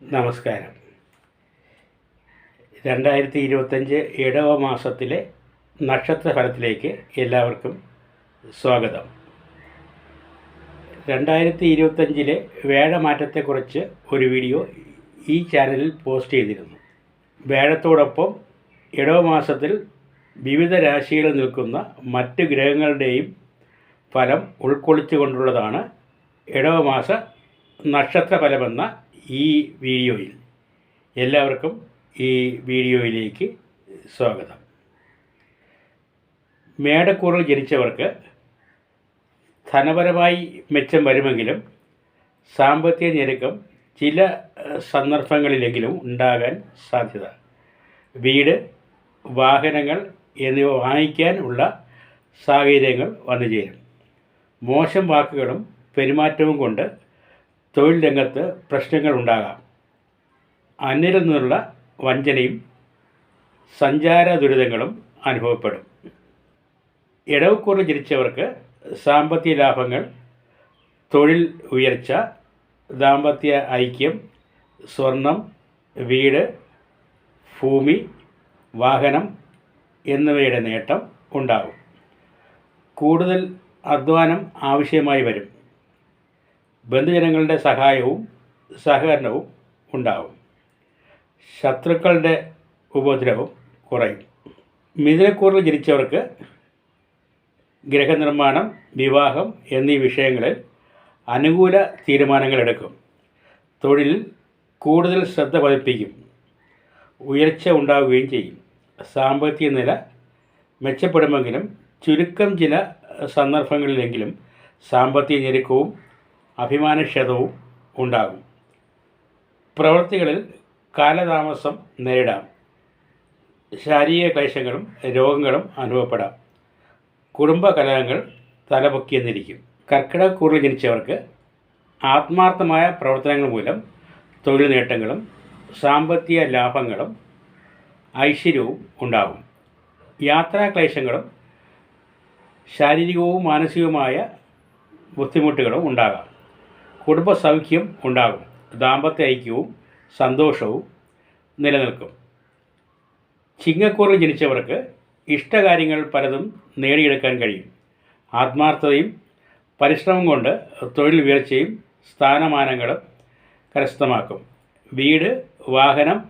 നമസ്കാരം. രണ്ടായിരത്തി ഇരുപത്തഞ്ച് ഇടവ മാസത്തിലെ നക്ഷത്രഫലത്തിലേക്ക് എല്ലാവർക്കും സ്വാഗതം. രണ്ടായിരത്തി ഇരുപത്തഞ്ചിലെ വേഴമാറ്റത്തെക്കുറിച്ച് ഒരു വീഡിയോ ഈ ചാനലിൽ പോസ്റ്റ് ചെയ്തിരുന്നു. വേഴത്തോടൊപ്പം ഇടവ മാസത്തിൽ വിവിധ രാശികളിൽ നിൽക്കുന്ന മറ്റ് ഗ്രഹങ്ങളുടെയും ഫലം ഉൾക്കൊള്ളിച്ചുകൊണ്ടുള്ളതാണ് ഇടവമാസ നക്ഷത്രഫലമെന്ന ഈ വീഡിയോയിൽ എല്ലാവർക്കും ഈ വീഡിയോയിലേക്ക് സ്വാഗതം. മേടക്കൂറിൽ ജനിച്ചവർക്ക് ധനപരമായി മെച്ചം വരുമെങ്കിലും സാമ്പത്തിക ഞെരുക്കം ചില സന്ദർഭങ്ങളിലെങ്കിലും ഉണ്ടാകാൻ സാധ്യത. വീട് വാഹനങ്ങൾ എന്നിവ വാങ്ങിക്കാൻ ഉള്ള സാഹചര്യങ്ങൾ വന്നു ചേരും മോശം വാക്കുകളും പെരുമാറ്റവും കൊണ്ട് തൊഴിൽ രംഗത്ത് പ്രശ്നങ്ങൾ ഉണ്ടാകാം അന്യരിൽ നിന്നുള്ള വഞ്ചനയും സഞ്ചാര ദുരിതങ്ങളും അനുഭവപ്പെടും. ഇടവക്കൂറിൽ ജനിച്ചവർക്ക് സാമ്പത്തിക ലാഭങ്ങൾ തൊഴിൽ ഉയർച്ച ദാമ്പത്യ ഐക്യം സ്വർണം വീട് ഭൂമി വാഹനം എന്നിവയുടെ നേട്ടം ഉണ്ടാകും. കൂടുതൽ അധ്വാനം ആവശ്യമായി വരും. ബന്ധുജനങ്ങളുടെ സഹായവും സഹകരണവും ഉണ്ടാവും. ശത്രുക്കളുടെ ഉപദ്രവം കുറയും. മിഥുനക്കൂറിൽ ജനിച്ചവർക്ക് ഗ്രഹനിർമ്മാണം വിവാഹം എന്നീ വിഷയങ്ങളിൽ അനുകൂല തീരുമാനങ്ങൾ എടുക്കും. തൊഴിലിൽ കൂടുതൽ ശ്രദ്ധ പതിപ്പിക്കും. ഉയർച്ച ഉണ്ടാവുകയും ചെയ്യും. സാമ്പത്തിക നില മെച്ചപ്പെടുമെങ്കിലും ചുരുക്കം ചില സന്ദർഭങ്ങളിലെങ്കിലും സാമ്പത്തിക ഞെരുക്കവും അഭിമാനക്ഷതവും ഉണ്ടാകും. പ്രവൃത്തികളിൽ കാലതാമസം നേരിടാം. ശാരീരിക ക്ലേശങ്ങളും രോഗങ്ങളും അനുഭവപ്പെടാം. കുടുംബ കലഹങ്ങൾ തലപൊക്കിയെന്നിരിക്കും. കൂടുതൽ ജനിച്ചവർക്ക് ആത്മാർത്ഥമായ പ്രവർത്തനങ്ങൾ മൂലം തൊഴിൽ നേട്ടങ്ങളും സാമ്പത്തിക ലാഭങ്ങളും ഐശ്വര്യവും ഉണ്ടാകും. യാത്രാക്ലേശങ്ങളും ശാരീരികവും മാനസികവുമായ ബുദ്ധിമുട്ടുകളും ഉണ്ടാകാം. കുടുംബസൗഖ്യം ഉണ്ടാകും. ദാമ്പത്യ ഐക്യവും സന്തോഷവും നിലനിൽക്കും. ചിങ്ങക്കൂറിൽ ജനിച്ചവർക്ക് ഇഷ്ടകാര്യങ്ങൾ പലതും നേടിയെടുക്കാൻ കഴിയും. ആത്മാർത്ഥതയും പരിശ്രമം കൊണ്ട് തൊഴിൽ ഉയർച്ചയും സ്ഥാനമാനങ്ങളും കരസ്ഥമാക്കും. വീട് വാഹനം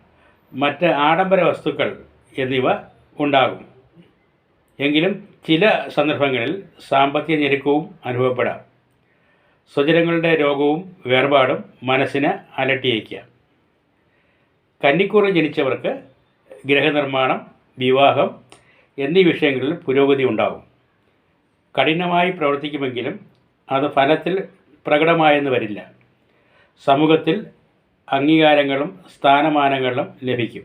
മറ്റ് ആഡംബര വസ്തുക്കൾ എന്നിവ ഉണ്ടാകും. എങ്കിലും ചില സന്ദർഭങ്ങളിൽ സാമ്പത്തിക ഞെരുക്കവും അനുഭവപ്പെടാം. സ്വജനങ്ങളുടെ രോഗവും വേർപാടും മനസ്സിനെ അലട്ടിയേക്കുക. കന്നിക്കൂറിൽ ജനിച്ചവർക്ക് ഗ്രഹനിർമ്മാണം വിവാഹം എന്നീ വിഷയങ്ങളിൽ പുരോഗതി ഉണ്ടാകും. കഠിനമായി പ്രവർത്തിക്കുമെങ്കിലും അത് ഫലത്തിൽ പ്രകടമായെന്ന് വരില്ല. സമൂഹത്തിൽ അംഗീകാരങ്ങളും സ്ഥാനമാനങ്ങളും ലഭിക്കും.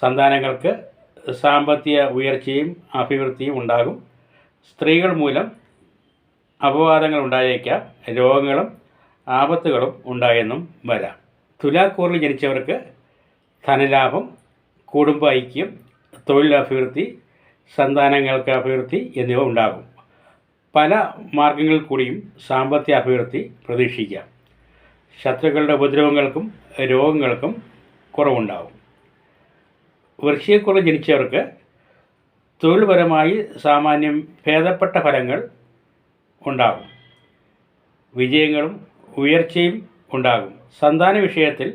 സന്താനങ്ങൾക്ക് സാമ്പത്തിക ഉയർച്ചയും അഭിവൃദ്ധിയും ഉണ്ടാകും. സ്ത്രീകൾ മൂലം അപവാദങ്ങൾ ഉണ്ടായേക്കാം രോഗങ്ങളും ആപത്തുകളും ഉണ്ടായെന്നും വരാം. തുലാക്കൂറിൽ ജനിച്ചവർക്ക് ധനലാഭം കുടുംബ ഐക്യം തൊഴിലഭിവൃദ്ധി സന്താനങ്ങൾക്ക് അഭിവൃദ്ധി എന്നിവ ഉണ്ടാകും. പല മാർഗങ്ങളിൽ കൂടിയും സാമ്പത്തിക അഭിവൃദ്ധി പ്രതീക്ഷിക്കാം. ശത്രുക്കളുടെ ഉപദ്രവങ്ങൾക്കും രോഗങ്ങൾക്കും കുറവുണ്ടാകും. വൃശ്ചികക്കുറിൽ ജനിച്ചവർക്ക് തൊഴിൽപരമായി സാമാന്യം ഭേദപ്പെട്ട ഫലങ്ങൾ ഉണ്ടാകും. വിജയങ്ങളും ഉയർച്ചയും ഉണ്ടാകും. സന്താന വിഷയത്തിൽ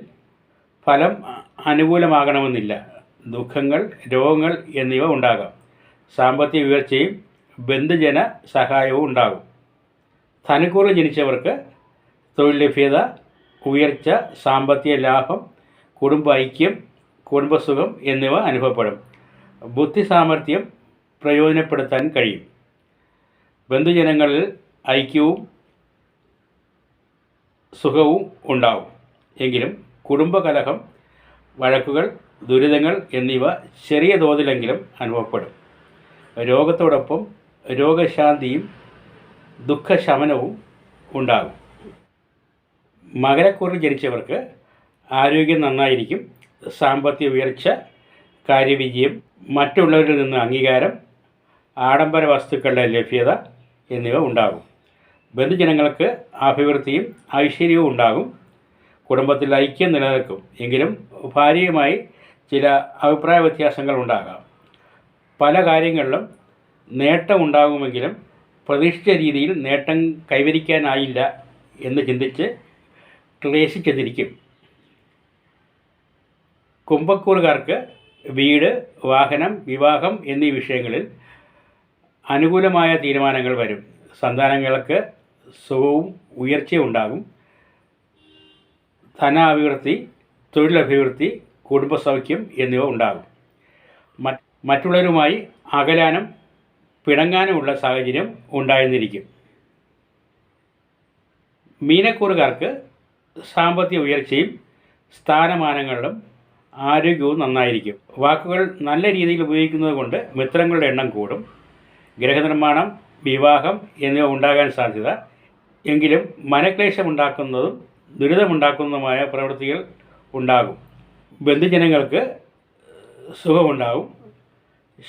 ഫലം അനുകൂലമാകണമെന്നില്ല. ദുഃഖങ്ങൾ രോഗങ്ങൾ എന്നിവ ഉണ്ടാകാം. സാമ്പത്തിക ഉയർച്ചയും ബന്ധുജന സഹായവും ഉണ്ടാകും. ധനക്കൂറിൽ ജനിച്ചവർക്ക് തൊഴിൽ ലഭ്യത ഉയർച്ച സാമ്പത്തിക ലാഭം കുടുംബ ഐക്യം കുടുംബസുഖം എന്നിവ അനുഭവപ്പെടും. ബുദ്ധി സാമർഥ്യം പ്രയോജനപ്പെടുത്താൻ കഴിയും. ബന്ധുജനങ്ങളിൽ ഐക്യവും സുഖവും ഉണ്ടാവും. എങ്കിലും കുടുംബകലഹം വഴക്കുകൾ ദുരിതങ്ങൾ എന്നിവ ചെറിയ തോതിലെങ്കിലും അനുഭവപ്പെടും. രോഗത്തോടൊപ്പം രോഗശാന്തിയും ദുഃഖശമനവും ഉണ്ടാകും. മകരക്കൂറിൽ ജനിച്ചവർക്ക് ആരോഗ്യം നന്നായിരിക്കും. സാമ്പത്തിക ഉയർച്ച കാര്യവിജയം മറ്റുള്ളവരിൽ നിന്ന് അംഗീകാരം ആഡംബര വസ്തുക്കളുടെ ലഭ്യത എന്നിവ ഉണ്ടാകും. ബന്ധുജനങ്ങൾക്ക് അഭിവൃദ്ധിയും ഐശ്വര്യവും ഉണ്ടാകും. കുടുംബത്തിൽ ഐക്യം നിലനിൽക്കും. എങ്കിലും ഭാര്യയുമായി ചില അഭിപ്രായ വ്യത്യാസങ്ങൾ ഉണ്ടാകാം. പല കാര്യങ്ങളിലും നേട്ടമുണ്ടാകുമെങ്കിലും പ്രതീക്ഷിച്ച രീതിയിൽ നേട്ടം കൈവരിക്കാനായില്ല എന്ന് ചിന്തിച്ച് ക്ലേശിച്ചതിരിക്കും. കുംഭക്കൂറുകാർക്ക് വീട് വാഹനം വിവാഹം എന്നീ വിഷയങ്ങളിൽ അനുകൂലമായ തീരുമാനങ്ങൾ വരും. സന്താനങ്ങൾക്ക് സുഖവും ഉയർച്ചയും ഉണ്ടാകും. ധനാഭിവൃദ്ധി തൊഴിലഭിവൃദ്ധി കുടുംബസൗഖ്യം എന്നിവ ഉണ്ടാകും. മറ്റ് മറ്റുള്ളവരുമായി അകലാനും പിണങ്ങാനുമുള്ള സാഹചര്യം ഉണ്ടായിരുന്നിരിക്കും മീനക്കൂറുകാർക്ക് സാമ്പത്തിക ഉയർച്ചയും സ്ഥാനമാനങ്ങളിലും ആരോഗ്യവും നന്നായിരിക്കും. വാക്കുകൾ നല്ല രീതിയിൽ ഉപയോഗിക്കുന്നത് കൊണ്ട് മിത്രങ്ങളുടെ എണ്ണം കൂടും. ഗ്രഹനിർമ്മാണം വിവാഹം എന്നിവ ഉണ്ടാകാൻ സാധ്യത. എങ്കിലും മനക്ലേശമുണ്ടാക്കുന്നതും ദുരിതമുണ്ടാക്കുന്നതുമായ പ്രവൃത്തികൾ ഉണ്ടാകും. ബന്ധുജനങ്ങൾക്ക് സുഖമുണ്ടാകും.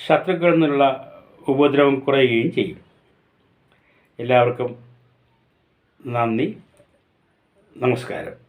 ശത്രുക്കളിൽ നിന്നുള്ള ഉപദ്രവം കുറയുകയും ചെയ്യും. എല്ലാവർക്കും നന്ദി. നമസ്കാരം.